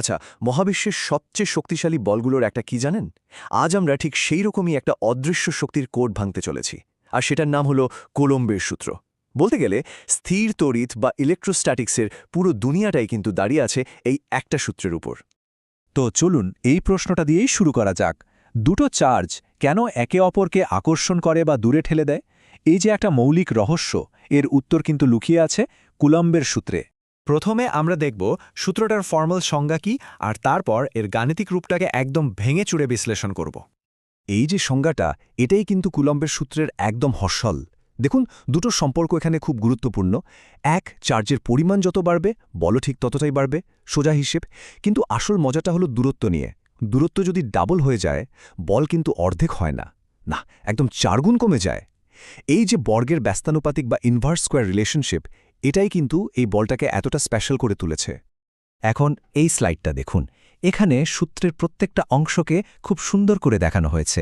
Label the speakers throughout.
Speaker 1: আচ্ছা মহাবিশ্বের সবচেয়ে শক্তিশালী বলগুলোর একটা কি জানেন? আজ আমরা ঠিক সেই রকমই একটা অদৃশ্য শক্তির কোড ভাঙতে চলেছি, আর সেটার নাম হলো কোলম্বের সূত্র। বলতে গেলে, স্থির তড়িৎ বা ইলেকট্রোস্ট্যাটিক্সের পুরো দুনিয়াটাই কিন্তু দাঁড়িয়ে আছে এই একটা সূত্রের উপর।
Speaker 2: তো চলুন এই প্রশ্নটা দিয়েই শুরু করা যাক। দুটো চার্জ কেন একে অপরকে আকর্ষণ করে বা দূরে ঠেলে দেয়? এই যে একটা মৌলিক রহস্য, এর উত্তর কিন্তু লুকিয়ে আছে কুলম্বের সূত্রে।
Speaker 3: প্রথমে আমরা দেখব সূত্রটার ফর্মাল সংজ্ঞা কি আর তারপর এর গাণিতিক রূপটাকে একদম ভেঙে চুড়ে বিশ্লেষণ করব।
Speaker 2: এই যে সংজ্ঞাটা, এটাই কিন্তু কুলম্বের সূত্রের একদম হর্ষল। দেখুন, দুটো সম্পর্ক এখানে খুব গুরুত্বপূর্ণ। এক, চার্জের পরিমাণ যত বাড়বে বল ঠিক ততটাই বাড়বে, সোজা হিসেব। কিন্তু আসল মজাটা হলো দূরত্ব নিয়ে। দূরত্ব যদি ডাবল হয়ে যায়, বল কিন্তু অর্ধেক হয় না। না, একদম চারগুণ কমে যায়। এই যে বর্গের ব্যস্তানুপাতিক বা ইনভার্স স্কোয়ার রিলেশনশিপ এটাই কিন্তু এই বলটাকে এতটা স্পেশাল করে তুলেছে। এখন এই স্লাইডটা দেখুন। এখানে সূত্রের প্রত্যেকটা অংশকে খুব সুন্দর করে দেখানো হয়েছে।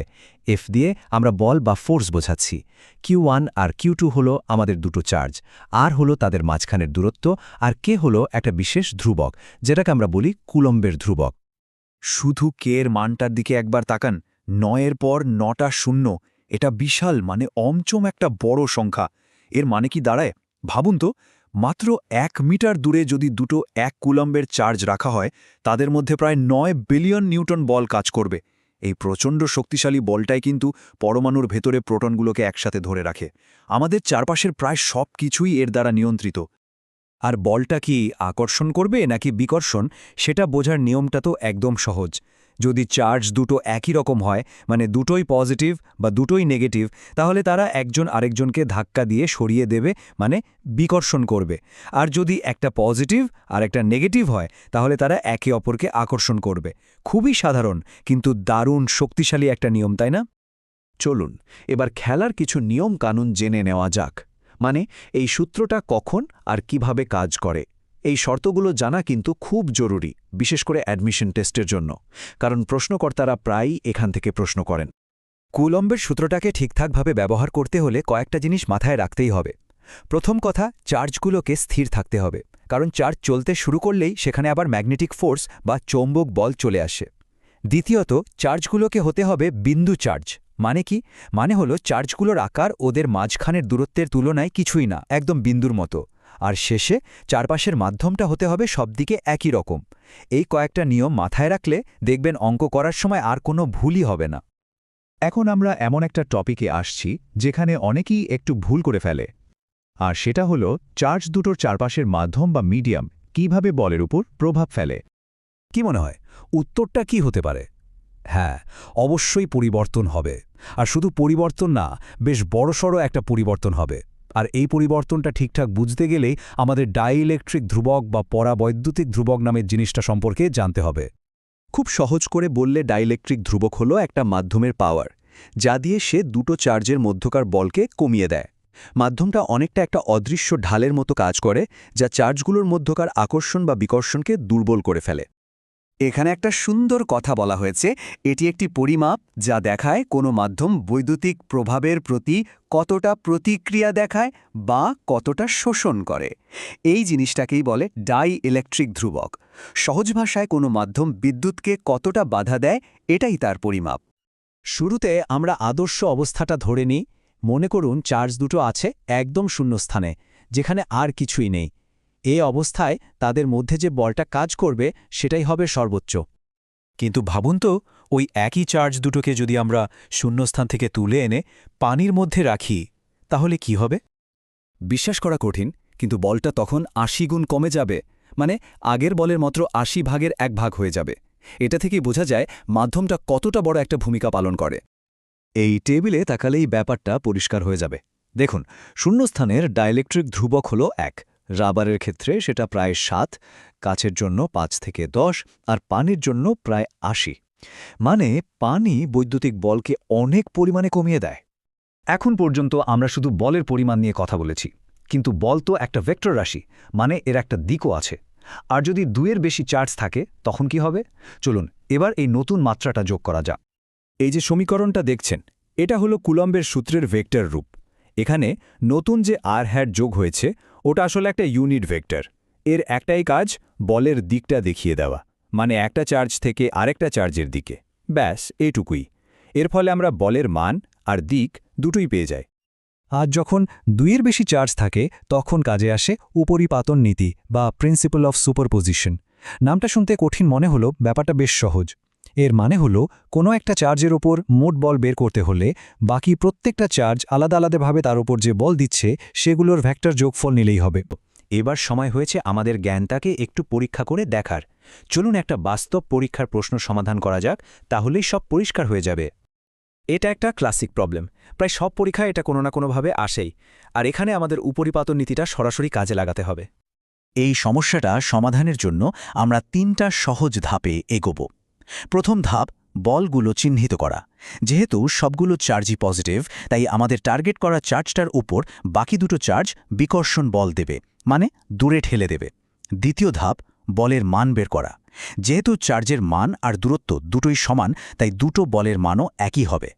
Speaker 2: এফ দিয়ে আমরা বল বা ফোর্স বোঝাচ্ছি। কিউ আর কিউ টু হল আমাদের দুটো চার্জ আর হলো তাদের মাঝখানের দূরত্ব আর কে হলো একটা বিশেষ ধ্রুবক, যেটাকে আমরা বলি কুলম্বের ধ্রুবক।
Speaker 3: শুধু কে এর মানটার দিকে একবার তাকান। নয়ের পর নটা শূন্য। এটা বিশাল মানে অমচম একটা বড় সংখ্যা। এর মানে কি দাঁড়ায়? ভাবুন তো, মাত্র এক মিটার দূরে যদি দুটো এক কুলম্বের চার্জ রাখা হয়, তাদের মধ্যে প্রায় নয় বিলিয়ন নিউটন বল কাজ করবে। এই প্রচণ্ড শক্তিশালী বলটাই কিন্তু পরমাণুর ভেতরে প্রোটনগুলোকে একসাথে ধরে রাখে। আমাদের চারপাশের প্রায় সব কিছুই এর দ্বারা নিয়ন্ত্রিত। আর বলটা কি আকর্ষণ করবে নাকি বিকর্ষণ, সেটা বোঝার নিয়মটা তো একদম সহজ। যদি চার্জ দুটো একই রকম হয় মানে দুটোই পজিটিভ বা দুটোই নেগেটিভ, তাহলে তারা একজন আরেকজনকে ধাক্কা দিয়ে সরিয়ে দেবে মানে বিকর্ষণ করবে। আর যদি একটা পজিটিভ আর একটা নেগেটিভ হয়, তাহলে তারা একে অপরকে আকর্ষণ করবে। খুবই সাধারণ, কিন্তু দারুণ শক্তিশালী একটা নিয়ম, তাই না?
Speaker 1: চলুন, এবার খেলার কিছু নিয়ম কানুন জেনে নেওয়া যাক। মানে এই সূত্রটা কখন আর কীভাবে কাজ করে। এই শর্তগুলো জানা কিন্তু খুব জরুরি, বিশেষ করে অ্যাডমিশন টেস্টের জন্য, কারণ প্রশ্নকর্তারা প্রায়ই এখান থেকে প্রশ্ন করেন।
Speaker 3: কুলম্বের সূত্রটাকে ঠিকঠাকভাবে ব্যবহার করতে হলে কয়েকটা জিনিস মাথায় রাখতেই হবে। প্রথম কথা, চার্জগুলোকে স্থির থাকতে হবে, কারণ চার্জ চলতে শুরু করলেই সেখানে আবার ম্যাগনেটিক ফোর্স বা চৌম্বক বল চলে আসে। দ্বিতীয়ত, চার্জগুলোকে হতে হবে বিন্দু চার্জ মানে কি? মানে হলো চার্জগুলোর আকার ওদের মাঝখানের দূরত্বের তুলনায় কিছুই না, একদম বিন্দুর মতো। আর শেষে চারপাশের মাধ্যমটা হতে হবে সবদিকে একই রকম। এই কয়েকটা নিয়ম মাথায় রাখলে দেখবেন অঙ্ক করার সময় আর কোনো ভুলই হবে না।
Speaker 2: এখন আমরা এমন একটা টপিকে আসছি যেখানে অনেকেই একটু ভুল করে ফেলে। আর সেটা হলো চার্জ দুটোর চারপাশের মাধ্যম বা মিডিয়াম কীভাবে বলের উপর প্রভাব ফেলে।
Speaker 3: কি মনে হয়? উত্তরটা কি হতে পারে? হ্যাঁ অবশ্যই পরিবর্তন হবে। আর শুধু পরিবর্তন না, বেশ বড়সড় একটা পরিবর্তন হবে। আর এই পরিবর্তনটা ঠিকঠাক বুঝতে গেলে আমাদের ডাইইলেকট্রিক ধ্রুবক বা পরাবৈদ্যুতিক ধ্রুবক নামের জিনিসটা সম্পর্কে জানতে হবে।
Speaker 1: খুব সহজ করে বললে ডাইলেকট্রিক ধ্রুবক হলো একটা মাধ্যমের পাওয়ার, যা দিয়ে সে দুটো চার্জের মধ্যকার বলকে কমিয়ে দেয়। মাধ্যমটা অনেকটা একটা অদৃশ্য ঢালের মতো কাজ করে, যা চার্জগুলোর মধ্যকার আকর্ষণ বা বিকর্ষণকে দুর্বল করে ফেলে। এখানে একটা সুন্দর কথা বলা হয়েছে। এটি একটি পরিমাপ যা দেখায় কোনো মাধ্যম বৈদ্যুতিক প্রভাবের প্রতি কতটা প্রতিক্রিয়া দেখায় বা কতটা শোষণ করে। এই জিনিসটাকেই বলে ডাই ইলেকট্রিক ধ্রুবক। সহজ ভাষায় কোনো মাধ্যম বিদ্যুৎকে কতটা বাধা দেয়, এটাই তার পরিমাপ।
Speaker 2: শুরুতে আমরা আদর্শ অবস্থাটা ধরে নিই। মনে করুন চার্জ দুটো আছে একদম শূন্যস্থানে, যেখানে আর কিছুই নেই। এ অবস্থায় তাদের মধ্যে যে বলটা কাজ করবে, সেটাই হবে সর্বোচ্চ।
Speaker 3: কিন্তু ভাবুন তো, ওই একই চার্জ দুটোকে যদি আমরা শূন্যস্থান থেকে তুলে এনে পানির মধ্যে রাখি, তাহলে কি হবে?
Speaker 1: বিশ্বাস করা কঠিন, কিন্তু বলটা তখন আশি গুণ কমে যাবে মানে আগের বলের মাত্র আশি ভাগের এক ভাগ হয়ে যাবে। এটা থেকেই বোঝা যায় মাধ্যমটা কতটা বড় একটা ভূমিকা পালন করে। এই টেবিলে তাকালেই ব্যাপারটা পরিষ্কার হয়ে যাবে। দেখুন, শূন্যস্থানের ডাইলেকট্রিক ধ্রুবক হল এক। রাবারের ক্ষেত্রে সেটা প্রায় সাত কাছের জন্য পাঁচ থেকে দশ আর পানির জন্য প্রায় আশি। মানে পানি বৈদ্যুতিক বলকে অনেক পরিমাণে কমিয়ে দেয়।
Speaker 3: এখন পর্যন্ত আমরা শুধু বলের পরিমাণ নিয়ে কথা বলেছি, কিন্তু বল তো একটা ভেক্টর রাশি মানে এর একটা দিকও আছে। আর যদি দুয়ের বেশি চার্জ থাকে, তখন কি হবে? চলুন, এবার এই নতুন মাত্রাটা যোগ করা যাক। এই যে সমীকরণটা দেখছেন, এটা হলো কুলম্বের সূত্রের ভেক্টর রূপ। এখানে নতুন যে আর হ্যাট যোগ হয়েছে ওটা আসলে একটা ইউনিট ভেক্টর এর একটাই কাজ বলের দিকটা দেখিয়ে দেওয়া মানে একটা চার্জ থেকে আরেকটা চার্জের দিকে। ব্যাস, এটুকুই। এর ফলে আমরা বলের মান আর দিক দুটোই পেয়ে যাই।
Speaker 2: আর যখন দুইয়ের বেশি চার্জ থাকে, তখন কাজে আসে উপরিপাতন নীতি বা প্রিন্সিপাল অফ সুপারপোজিশন নামটা শুনতে কঠিন মনে হলো ব্যাপারটা বেশ সহজ। এর মানে হলো, কোনো একটা চার্জের ওপর মোট বল বের করতে হলে বাকি প্রত্যেকটা চার্জ আলাদা আলাদাভাবে তার উপর যে বল দিচ্ছে, সেগুলোর ভ্যাক্টর যোগফল নিলেই হবে।
Speaker 1: এবার সময় হয়েছে আমাদের জ্ঞানটাকে একটু পরীক্ষা করে দেখার। চলুন একটা বাস্তব পরীক্ষার প্রশ্ন সমাধান করা যাক, তাহলেই সব পরিষ্কার হয়ে যাবে। এটা একটা ক্লাসিক প্রবলেম। প্রায় সব পরীক্ষায় এটা কোনো না কোনোভাবে আসেই। আর এখানে আমাদের উপরিপাতন নীতিটা সরাসরি কাজে লাগাতে হবে।
Speaker 4: এই সমস্যাটা সমাধানের জন্য আমরা তিনটা সহজ ধাপে এগোব। প্রথম ধাপ, বলগুলো চিহ্নিত করা। যেহেতু সবগুলো চার্জই পজিটিভ, তাই আমাদের টার্গেট করা চার্জটার উপর বাকি দুটো চার্জ বিকর্ষণ বল দেবে মানে দূরে ঠেলে দেবে। দ্বিতীয় ধাপ, বলের মান বের করা। যেহেতু চার্জের মান আর দূরত্ব দুটোই সমান, তাই দুটো বলের মানও একই হবে।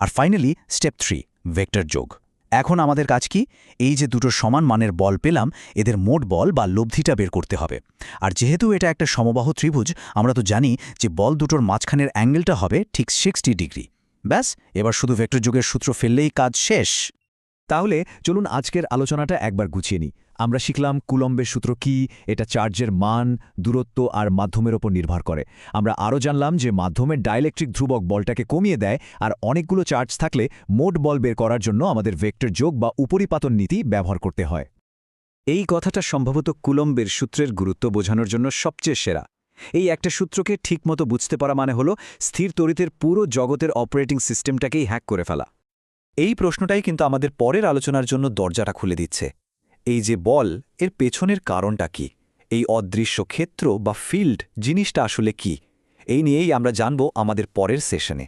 Speaker 4: আর ফাইনালি, স্টেপ থ্রি, ভেক্টর যোগ। এখন আমাদের কাজ কি? এই যে দুটো সমান মানের বল পেলাম, এদের মোট বল বা লব্ধিটা বের করতে হবে। আর যেহেতু এটা একটা সমবাহ ত্রিভুজ, আমরা তো জানি যে বল দুটোর মাঝখানের অ্যাঙ্গেলটা হবে ঠিক সিক্সটি ডিগ্রি। ব্যাস, এবার শুধু ভেক্টর যুগের সূত্র ফেললেই কাজ শেষ।
Speaker 2: তাহলে চলুন আজকের আলোচনাটা একবার গুছিয়ে নিই। আমরা শিখলাম কুলম্বের সূত্র কি, এটা চার্জের মান, দূরত্ব আর মাধ্যমের ওপর নির্ভর করে। আমরা আরও জানলাম যে মাধ্যমের ডাইলেকট্রিক ধ্রুবক বলটাকে কমিয়ে দেয় আর অনেকগুলো চার্জ থাকলে মোট বল বের করার জন্য আমাদের ভেক্টর যোগ বা উপরিপাতন নীতি ব্যবহার করতে হয়।
Speaker 3: এই কথাটা সম্ভবত কুলম্বের সূত্রের গুরুত্ব বোঝানোর জন্য সবচেয়ে সেরা। এই একটা সূত্রকে ঠিকমতো বুঝতে পারা মানে হলো স্থির তরিতের পুরো জগতের অপারেটিং সিস্টেমটাকেই হ্যাক করে ফেলা। এই প্রশ্নটাই কিন্তু আমাদের পরের আলোচনার জন্য দরজাটা খুলে দিচ্ছে। এই যে বল, এর পেছনের কারণটা কি? এই অদৃশ্য ক্ষেত্র বা ফিল্ড জিনিসটা আসলে কি? এই নিয়েই আমরা জানব আমাদের পরের সেশনে।